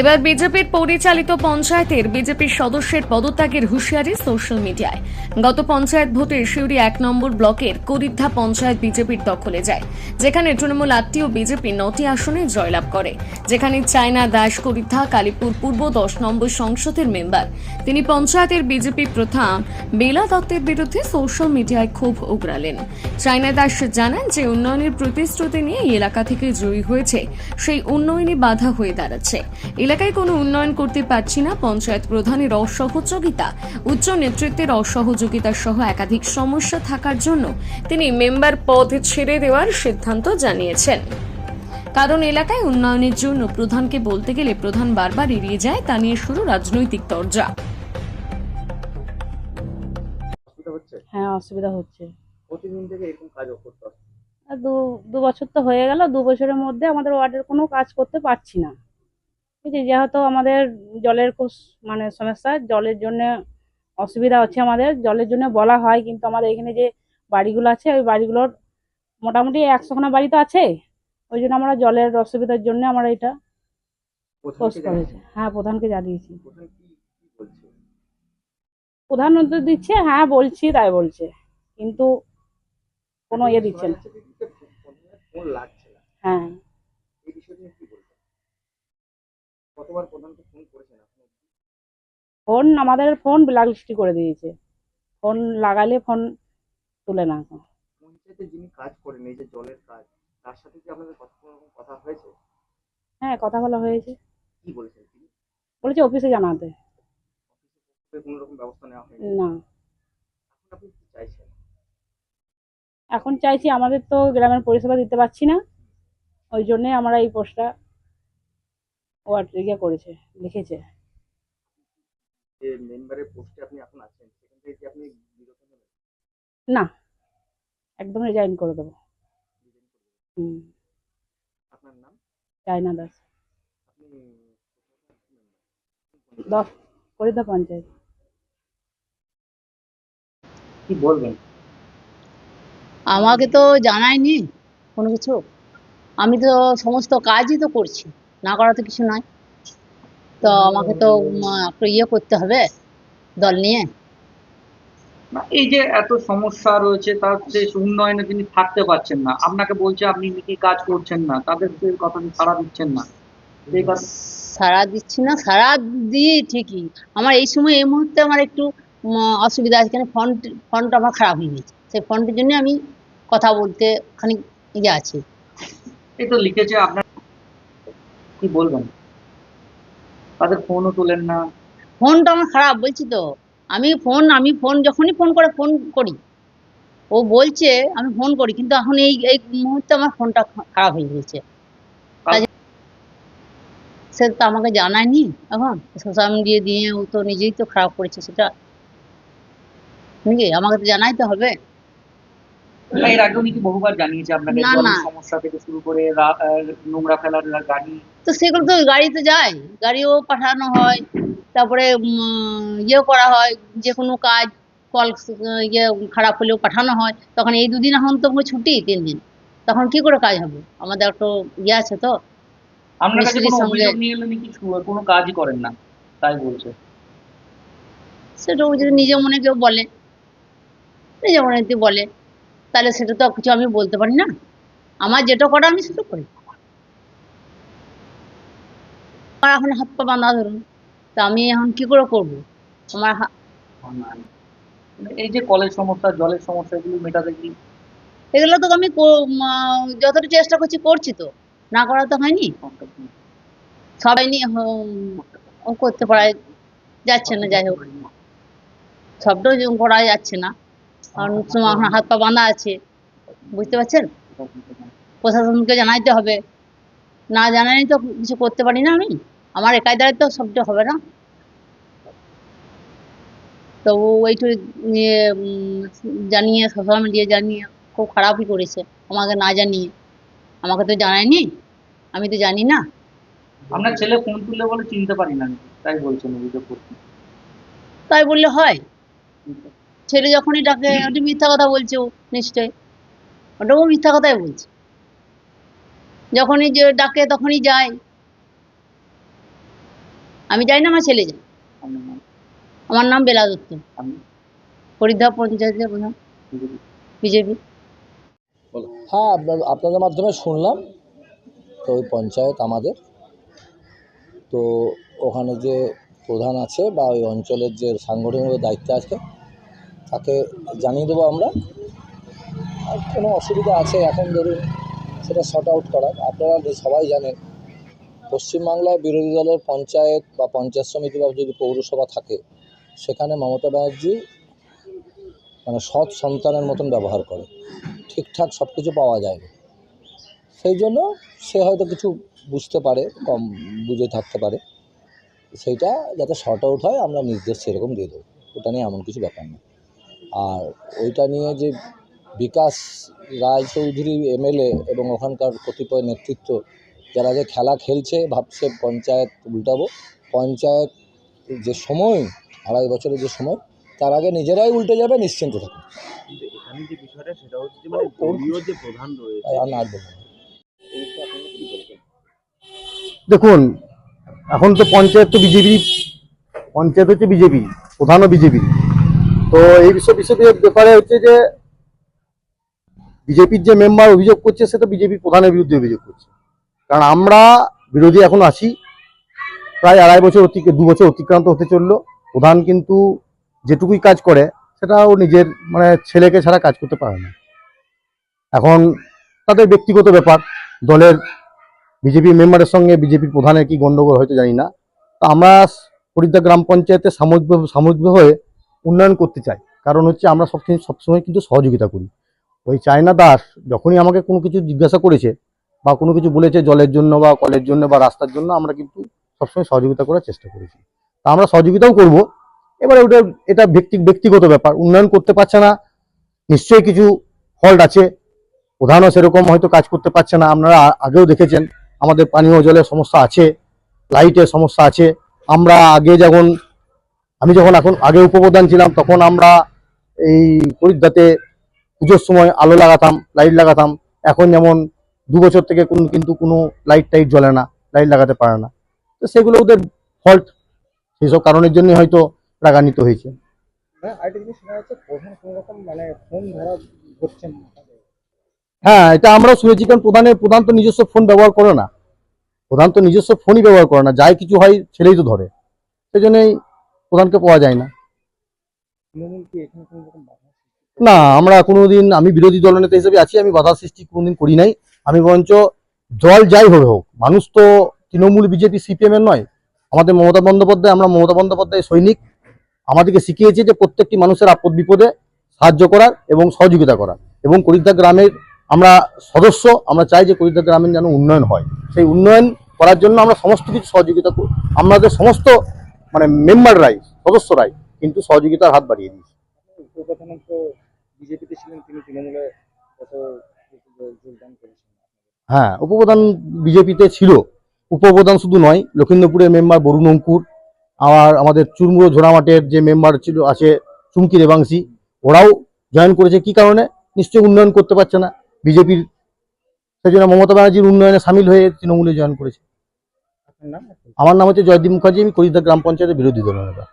এবার বিজেপির পরিচালিত পঞ্চায়েতের বিজেপির সদস্যের পদত্যাগের হুঁশিয়ারি সোশ্যাল মিডিয়ায়। গত পঞ্চায়েত ভোটে শিউরি এক নম্বর ব্লকের করিদ্ধা পঞ্চায়েত বিজেপির দখলে যায়, যেখানে তৃণমূল আটটি ও বিজেপি নটি আসনে জয়লাভ করে, যেখানে চায়না দাস করিদ্ধা, কালীপুর পূর্ব দশ নম্বর সংসদের মেম্বার। তিনি পঞ্চায়েতের বিজেপি প্রধান বেলা দত্তের বিরুদ্ধে সোশ্যাল মিডিয়ায় ক্ষোভ উগড়ালেন চায়না দাস জানান যে উন্নয়নের প্রতিশ্রুতি নিয়ে এলাকা থেকে জয়ী হয়েছে, সেই উন্নয়নই বাধা হয়ে দাঁড়াচ্ছে। এলাকায় কোনো উন্নয়ন করতে পারছি না পঞ্চায়েত প্রধানের অসহযোগিতা। উচ্চ নেতৃত্বের অসহযোগিতা সহ একাধিক সমস্যা থাকার জন্য তিনি মেম্বার পদ ছেড়ে দেওয়ার সিদ্ধান্ত জানিয়েছেন। কারণ এলাকায় উন্নয়নের জন্য প্রধানকে বলতে গেলে প্রধান বারবার এড়িয়ে যায় তা নিয়ে শুরু রাজনৈতিক তরজা। হ্যাঁ অসুবিধা হচ্ছে। প্রতিদিন থেকে এরকম কাজ করতে আর দু দু বছর তো হয়ে গেল দু বছরের মধ্যে আমাদের ওয়ার্ডের কোনো কাজ করতে পারছি না। যেহেতু আমাদের জলের খুব মানে সমস্যা জলের জন্য অসুবিধা হচ্ছে আমাদের জলের জন্য বলা হয় কিন্তু আমাদের এখানে যে বাড়িগুলো আছে ওই বাড়িগুলোর মোটামুটি একশোখানা বাড়ি তো আছে ওই জন্য আমরা জলের অসুবিধার জন্য আমরা এটা হ্যাঁ প্রধানকে জানিয়েছি? প্রধান দিচ্ছে হ্যাঁ বলছি তাই বলছে কিন্তু কোনো ইয়ে দিচ্ছে না। হ্যাঁ এই বিষয় নিয়ে কি বলছেন কতবার প্রধানকে ফোন করেছেন আপনি? ফোন আমাদের ফোন ব্ল্যাকলিস্টি করে দিয়েছে। ফোন লাগালে ফোন তুলে না। পঞ্চায়েতে যিনি কাজ করেন এই যে জলের কাজ তার সাথে কি আপনাদের কথা হয়েছে? হ্যাঁ কথা বলা হয়েছে। কি বলেছেন তিনি? বলেছে অফিসে জানাতে। কোনো রকম ব্যবস্থা নেওয়া হয়নি? না। আপনি কি চাইছেন? এখন চাইছি আমাদের তো গ্রামের পরিষেবা দিতে পারছি না। ওই জন্যে আমরা এই পোস্টটা ওয়ার্ড ইয়ে করেছে লিখেছে। যে মেম্বারের পোস্টে আপনি এখন আছেন সেখান থেকে কি আপনি বিরত হবেন? না একদম রিজাইন করে দেবো। হুম। আপনার নাম? চাইনা দাস। আপনি দশ করিদা পঞ্চায়েত। কি বলবেন? আমাকে তো জানায়নি কোনো কিছু। আমি তো সমস্ত কাজই তো করছি। না করা তো কিছু নয় তো আমাকে তো একটু ইয়ে করতে হবে দল নিয়ে। এই যে এত সমস্যা রয়েছে তার যে উন্নয়নে তিনি থাকতে পারছেন না। আপনাকে বলছে আপনি কি কাজ করছেন না তাদের কথা সাড়া দিচ্ছেন না। সারা দিচ্ছি না সারা দিই ঠিকই। আমার এই সময় এই মুহূর্তে আমার একটু অসুবিধা আছে কেন ফন্ট ফন্টটা আমার খারাপ হয়ে গেছে। সেই ফন্টের জন্য আমি কথা বলতে খানিক ইয়ে আছি। এই তো লিখেছে আপনার কি বলবেন তাদের ফোনও তোলেন না। ফোনটা আমার খারাপ বলছি তো। আমি ফোন আমি ফোন যখনই ফোন করে ফোন করি। ও বলছে আমি ফোন করি কিন্তু এখন এই এই মুহূর্তে আমার ফোনটা খারাপ হয়ে গেছে সে তো আমাকে জানায়নি এখন। সোশ্যাল মিডিয়া দিয়ে ও তো নিজেই তো খারাপ করেছে সেটা নাকি? আমাকে তো জানাইতে হবে। না, এর আগেও নাকি বহুবার জানিয়েছে আপনাকে না, সমস্যা থেকে শুরু করে নোংরা ফেলার গাড়ি? তো সেগুলো তো গাড়িতে যায়। গাড়িও পাঠানো হয় তারপরে ইয়েও করা হয় যে কোনো কাজ কল ইয়ে খারাপ হলেও পাঠানো হয়। তখন এই দুদিন এখন তো ছুটি তিন দিন। তখন কি করে কাজ হবে? আমাদের একটু ইয়ে আছে তো। আপনার কাছে কোনো অভিযোগ নিয়ে এলে নাকি কোনো কাজই করেন না তাই বলছে। সেটা যদি নিজে মনে কেউ বলে নিজে মনে যদি বলে তাহলে সেটা তো কিছু আমি বলতে পারি না। আমার যেটা করা আমি সেটা করি। আমার এখন হাত পা বাঁধা ধরুন তা আমি এখন কি করে করব? আমার এই যে কলের সমস্যা জলের সমস্যা এগুলো মেটাতে কি? এগুলো তো আমি যতটা চেষ্টা করছি করছি তো। না করা তো হয়নি। সবাই নিয়ে করতে পারা যাচ্ছে না যাই হোক। সবটাও যে করা যাচ্ছে না। কারণ তোমার এখন হাত পা বাঁধা আছে বুঝতে পারছেন? প্রশাসনকে জানাইতে হবে। না জানাই তো কিছু করতে পারি না আমি। আমার একাই দ্বারাই তো সবটা হবে না। তো ও ওইটু নিয়ে জানিয়ে সোশ্যাল মিডিয়া জানিয়ে খুব খারাপই করেছে আমাকে না জানিয়ে। আমাকে তো জানায়নি আমি তো জানি না। আপনার ছেলে ফোন তুলে বলে চিনতে পারি না? তাই বলছেন অভিযোগ তাই বললে হয়। ছেলে যখনই ডাকে ওটা মিথ্যা কথা বলছে ও নিশ্চয় ওটাও মিথ্যা কথাই বলছে। যখনই যে ডাকে তখনই যায়। আমি যাই না আমার ছেলে যায় আমার নাম বেলা দত্ত। হরিদ্বার পঞ্চায়েতের প্রধান। বিজেপি। হ্যাঁ আপনাদের মাধ্যমে শুনলাম। তো ওই পঞ্চায়েত আমাদের। তো ওখানে যে প্রধান আছে বা ওই অঞ্চলের যে সাংগঠনিক দায়িত্ব আছে, তাকে জানিয়ে দেবো আমরা। আর কোনো অসুবিধা আছে, এখন ধরুন সেটা শর্ট আউট করার। আপনারা সবাই জানেন। পশ্চিমবাংলায় বিরোধী দলের পঞ্চায়েত বা পঞ্চায়েত সমিতি বা যদি পৌরসভা থাকে, সেখানে মমতা ব্যানার্জি মানে সৎ সন্তানের মতন ব্যবহার করে। ঠিকঠাক সব কিছু পাওয়া যায় না সেই জন্য সে হয়তো কিছু বুঝতে পারে, কম বুঝে থাকতে পারে। সেইটা যাতে শর্ট আউট হয়, আমরা নির্দেশ সেরকম দিয়ে দেবো। ওটা নিয়ে এমন কিছু ব্যাপার না। আর ওইটা নিয়ে যে বিকাশ রায় চৌধুরী এমএলএ এবং ওখানকার কতিপয় নেতৃত্ব যারা যে খেলা খেলছে ভাবছে পঞ্চায়েত উল্টাবো। পঞ্চায়েত যে সময় আড়াই বছরের যে সময় তার আগে নিজেরাই উল্টে যাবে নিশ্চিন্ত থাকুন। এখানে যে বিষয়টা সেটা হচ্ছে যে মানে দলীয় যে প্রধান রয়েছে আর না দেখুন এখন তো পঞ্চায়েত তো বিজেপি পঞ্চায়েত হচ্ছে বিজেপি প্রধানও বিজেপি। তো এই বিষয় বিষয় ব্যাপারে হচ্ছে যে বিজেপির যে মেম্বার অভিযোগ করছে সে তো বিজেপি প্রধানের বিরুদ্ধে অভিযোগ করছে। কারণ আমরা বিরোধী এখন আছি। প্রায় আড়াই বছর অতি, দু বছর অতিক্রান্ত হতে চলল। প্রধান কিন্তু যেটুকুই কাজ করে সেটা ও নিজের মানে ছেলেকে ছাড়া কাজ করতে পারে না। এখন তাদের ব্যক্তিগত ব্যাপার, দলের বিজেপি মেম্বারের সঙ্গে বিজেপির প্রধানের কি গণ্ডগোল হয়তো জানি না। তা আমরা হরিদ্দা গ্রাম পঞ্চায়েতে সাময়িক, সাময়িকভাবে উন্নয়ন করতে চাই। কারণ হচ্ছে আমরা সব সবসময় কিন্তু সহযোগিতা করি। ওই চায়না দাস যখনই আমাকে কোনো কিছু জিজ্ঞাসা করেছে বা কোনো কিছু বলেছে জলের জন্য বা কলের জন্য বা রাস্তার জন্য, আমরা কিন্তু সবসময় সহযোগিতা করার চেষ্টা করেছি। তা আমরা সহযোগিতাও করব। এবারে ওটা, এটা ব্যক্তি, ব্যক্তিগত ব্যাপার। উন্নয়ন করতে পারছে না। নিশ্চয়ই কিছু ফল্ট আছে। প্রধানও সেরকম হয়তো কাজ করতে পারছে না। আপনারা আগেও দেখেছেন, আমাদের পানীয় জলের সমস্যা আছে, লাইটের সমস্যা আছে। আমরা আগে যখন, আমি যখন এখন আগে উপপ্রধান ছিলাম, তখন আমরা এই হরিদ্দাতে পুজোর সময় আলো লাগাতাম, লাইট লাগাতাম। এখন যেমন দু বছর থেকে কোন কিন্তু কোনো লাইট টাইট জ্বলে না লাইট লাগাতে পারে না। তো সেগুলো ওদের ফল্ট সেইসব কারণের জন্য হয়তো রাগান্বিত হয়েছে। হ্যাঁ মানে হ্যাঁ এটা আমরাও শুনেছি কারণ প্রধানের প্রধান তো নিজস্ব ফোন ব্যবহার করে না। প্রধান তো নিজস্ব ফোনই ব্যবহার করে না যাই কিছু হয় ছেলেই তো ধরে। সেই জন্যই প্রধানকে পাওয়া যায় না। না আমরা কোনোদিন আমি বিরোধী দলনেতা হিসেবে আছি আমি বাধা সৃষ্টি কোনোদিন করি নাই। আমি বরঞ্চ দল যাই হবে হোক, মানুষ তো তৃণমূল বিজেপি সিপিএম এর নয়, আমাদের মমতা বন্দ্যোপাধ্যায়, আমরা মমতা বন্দ্যোপাধ্যায় সৈনিক, আমাদেরকে শিখিয়েছে যে প্রত্যেকটি মানুষের আপদ বিপদে সাহায্য করার এবং সহযোগিতা করার। এবং করিদ্দা গ্রামের আমরা সদস্য, আমরা চাই যে করিদ্দা গ্রামের যেন উন্নয়ন হয়। সেই উন্নয়ন করার জন্য আমরা সমস্ত কিছু সহযোগিতা আমাদের সমস্ত মানে মেম্বাররাই, সদস্যরাই কিন্তু সহযোগিতার হাত বাড়িয়ে দিয়েছে। ছিলেন তিনি তৃণমূলে হ্যাঁ উপপ্রধান বিজেপিতে ছিল। উপপ্রধান শুধু নয় লক্ষিন্দরপুরের মেম্বার বরুণ অঙ্কুর আর আমাদের চুরমুড়ো ঝোড়ামাটের যে মেম্বার ছিল আছে চুমকি দেবাংশী ওরাও জয়েন করেছে। কি কারণে? নিশ্চয়ই উন্নয়ন করতে পারছে না। বিজেপির সেই জন্য মমতা ব্যানার্জির উন্নয়নে সামিল হয়ে তৃণমূলে জয়েন করেছে। আমার নাম হচ্ছে জয়দীপ মুখার্জি আমি করিদা গ্রাম পঞ্চায়েতের বিরোধী দলের নেতা।